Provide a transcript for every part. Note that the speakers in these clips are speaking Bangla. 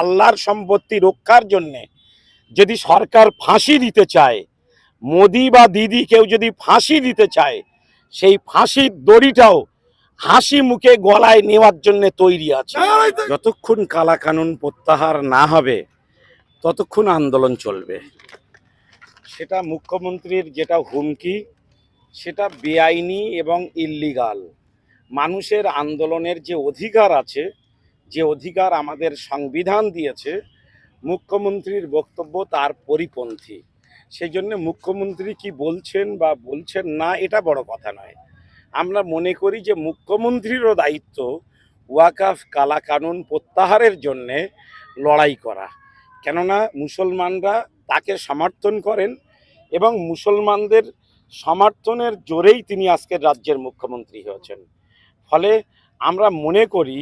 আল্লাহর সম্পত্তি রক্ষার জন্যে যদি সরকার ফাঁসি দিতে চায়, মোদি বা দিদি কেউ যদি ফাঁসি দিতে চায়, সেই ফাঁসির দড়িটাও হাসি মুখে গলায় নেওয়ার জন্য তৈরি আছে। যতক্ষণ কালা কানুন প্রত্যাহার না হবে, ততক্ষণ আন্দোলন চলবে। সেটা মুখ্যমন্ত্রীর যেটা হুমকি, সেটা বেআইনি এবং ইল্লিগাল। মানুষের আন্দোলনের যে অধিকার আছে যে অধিকার আমাদের সংবিধান দিয়েছে, মুখ্যমন্ত্রীর বক্তব্য তার পরিপন্থী। সেই জন্য মুখ্যমন্ত্রী কি বলছেন বা বলছেন না, এটা বড় কথা নয়। আমরা মনে করি যে মুখ্যমন্ত্রীরও দায়িত্ব ওয়াকাফ কালা কানুন প্রত্যাহারের জন্যে লড়াই করা। কেননা মুসলমানরা তাকে সমর্থন করেন এবং মুসলমানদের সমর্থনের জোরেই তিনি আজকের রাজ্যের মুখ্যমন্ত্রী হয়েছেন। ফলে আমরা মনে করি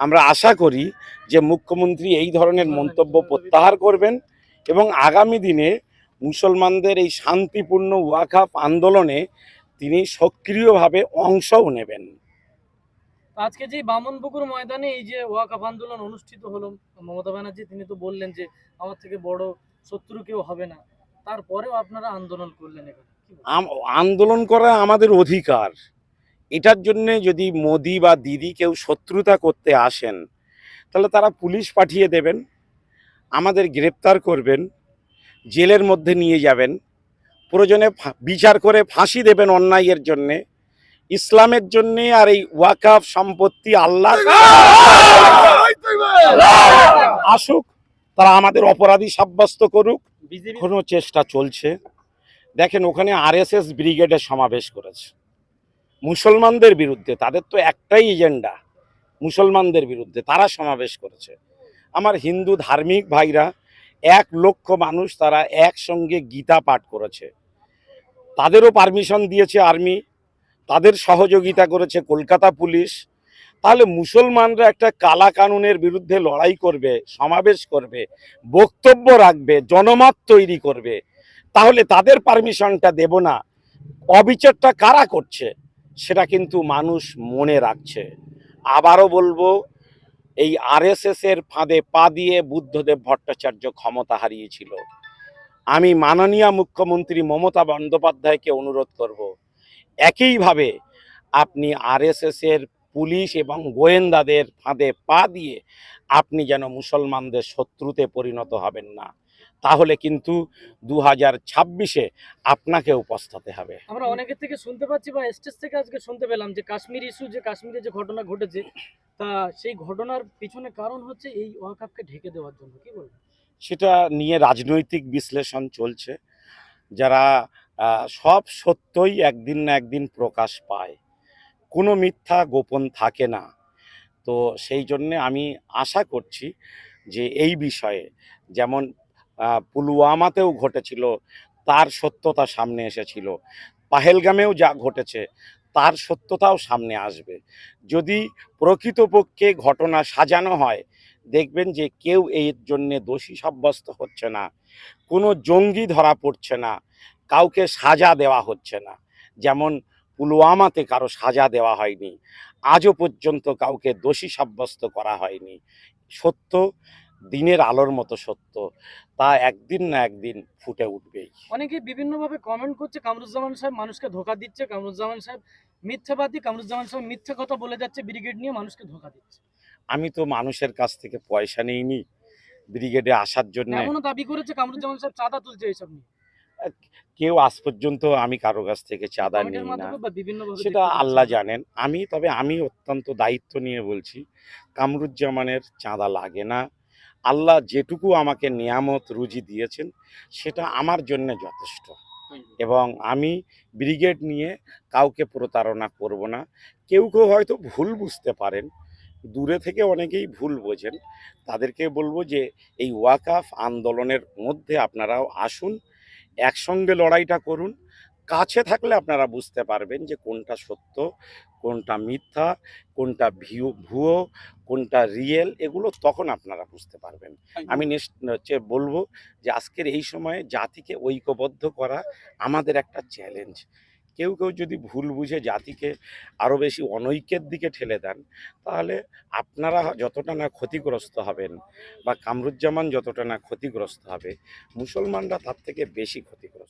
আমরা আশা করি যে মুখ্যমন্ত্রী এই ধরনের মন্তব্য প্রত্যাহার করবেন এবং আগামী দিনে মুসলমানদের এই শান্তিপূর্ণ ওয়াকাফ আন্দোলনে তিনি সক্রিয়ভাবে অংশও নেবেন। আজকে যে বামনপুকুর ময়দানে এই যে ওয়াকাফ আন্দোলন অনুষ্ঠিত হলো মমতা ব্যানার্জি তিনি তো বললেন যে আমার থেকে বড় শত্রু কেউ হবে না। তারপরেও আপনারা আন্দোলন করলেন এখানে। আন্দোলন করা আমাদের অধিকার। এটার জন্য যদি মোদি বা দিদি কেউ শত্রুতা করতে আসেন তাহলে তারা পুলিশ পাঠিয়ে দেবেন আমাদের গ্রেপ্তার করবেন জেলের মধ্যে নিয়ে যাবেন প্রয়োজনে ফা- বিচার করে ফাঁসি দেবেন অন্যায়ের জন্যে ইসলামের জন্যে আর এই ওয়াকাফ সম্পত্তি আল্লাহ আসুক তারা আমাদের অপরাধী সাব্যস্ত করুক বিজেপি এখনও চেষ্টা চলছে। দেখেন ওখানে আরএসএস ব্রিগেডের সমাবেশ করেছে। মুসলমানদের বিরুদ্ধে, তাদের তো একটাই এজেন্ডা, মুসলমানদের বিরুদ্ধে, তারা সমাবেশ করেছে। আমার হিন্দু ধার্মিক ভাইরা, এক লক্ষ মানুষ তারা একসঙ্গে গীতা পাঠ করেছে। তাদেরও পারমিশন দিয়েছে আর্মি, তাদের সহযোগিতা করেছে কলকাতা পুলিশ। তাহলে মুসলমানরা একটা কালা কানুনের বিরুদ্ধে লড়াই করবে, সমাবেশ করবে, বক্তব্য রাখবে, জনমত তৈরি করবে, তাহলে তাদের পারমিশনটা দেব না। অবিচারটা কারা করছে? সেটা কিন্তু মানুষ মনে রাখছে। আবারও বলব, এই আরএসএস এর ফাঁদে পা দিয়ে বুদ্ধদেব ভট্টাচার্য ক্ষমতা হারিয়েছিল। আমি মাননীয় মুখ্যমন্ত্রী মমতা বন্দ্যোপাধ্যায়কে অনুরোধ করব, একইভাবে আপনি আরএসএস এর পুলিশ এবং গোয়েন্দাদের ফাঁদে পা দিয়ে আপনি যেন মুসলমানদের শত্রুতে পরিণত হবেন না। তাহলে কিন্তু দু হাজার ছাব্বিশে আপনাকেও পস্তাতে হবে। আমরা অনেকের থেকে শুনতে পাচ্ছি বা স্টেজ থেকে আজকে শুনতে পেলাম যে কাশ্মীর ইস্যু যে কাশ্মীরে যে ঘটনা ঘটেছে তা সেই ঘটনার পিছনে কারণ হচ্ছে এই ওয়াকাফকে ঢেকে দেওয়ার জন্য কি বলবেন? সেটা নিয়ে রাজনৈতিক বিশ্লেষণ চলছে। যারা সব সত্যই একদিন না একদিন প্রকাশ পায়। কোনো মিথ্যা গোপন থাকে না। তো সেই জন্যে আমি আশা করছি যে এই বিষয়ে যেমন পুলওয়ামাতেও ঘটেছিল, তার সত্যতা সামনে এসেছিল। পাহেলগামেও যা ঘটেছে, তার সত্যতাও সামনে আসবে। যদি প্রকৃতপক্ষে ঘটনা সাজানো হয়, দেখবেন যে কেউ এর জন্য দোষী সাব্যস্ত হচ্ছে না, কোনো জঙ্গি ধরা পড়ছে না, কাউকে সাজা দেওয়া হচ্ছে না। যেমন পুলওয়ামাতে কারও সাজা দেওয়া হয়নি, আজও পর্যন্ত কাউকে দোষী সাব্যস্ত করা হয়নি। সত্য দিনের আলোর মতো সত্য তা একদিন না একদিন ফুটে উঠবেই। অনেকে বিভিন্নভাবে কমেন্ট করছে কামরুজ্জামান সাহেব মানুষকে ধোকা দিচ্ছে কামরুজ্জামান সাহেব মিথ্যাবাদী কামরুজ্জামান সাহেব মিথ্যা কথা বলে যাচ্ছে ব্রিগেড নিয়ে মানুষকে ধোকা দিচ্ছে। আমি তো মানুষের কাছ থেকে পয়সা নিইনি ব্রিগেডে আসার জন্য। এমনও দাবি করেছে কামরুজ্জামান সাহেব চাঁদা তুলছে এইসব নিয়ে। কেউ আজ পর্যন্ত আমি কারও কাছ থেকে চাঁদা নিই না। সেটা আল্লাহ জানেন। আমি তবে আমি অত্যন্ত দায়িত্ব নিয়ে বলছি কামরুজ্জামানের চাঁদা লাগে না আল্লাহ যেটুকু আমাকে নিয়ামত, রুজি দিয়েছেন, সেটা আমার জন্য যথেষ্ট। এবং আমি ব্রিগেড নিয়ে কাউকে প্রতারণা করব না। কেউ কেউ হয়তো ভুল বুঝতে পারেন, দূরে থেকে অনেকেই ভুল বোঝেন। তাদেরকে বলব যে, এই ওয়াকাফ আন্দোলনের মধ্যে আপনারাও আসুন, একসঙ্গে লড়াইটা করুন কাছে থাকলে আপনারা বুঝতে পারবেন যে কোনটা সত্য কোনটা মিথ্যা কোনটা ভিউ ভুয়ো কোনটা রিয়েল এগুলো তখন আপনারা বুঝতে পারবেন। আমি হচ্ছে বলব যে আজকের এই সময়ে জাতিকে ঐক্যবদ্ধ করা আমাদের একটা চ্যালেঞ্জ কেউ কেউ যদি ভুল বুঝে জাতিকে আরও বেশি অনৈক্যের দিকে ঠেলে দেন তাহলে আপনারা যতটা না ক্ষতিগ্রস্ত হবেন বা কামরুজ্জামান যতটা না ক্ষতিগ্রস্ত হবে মুসলমানরা তার থেকে বেশি ক্ষতিগ্রস্ত।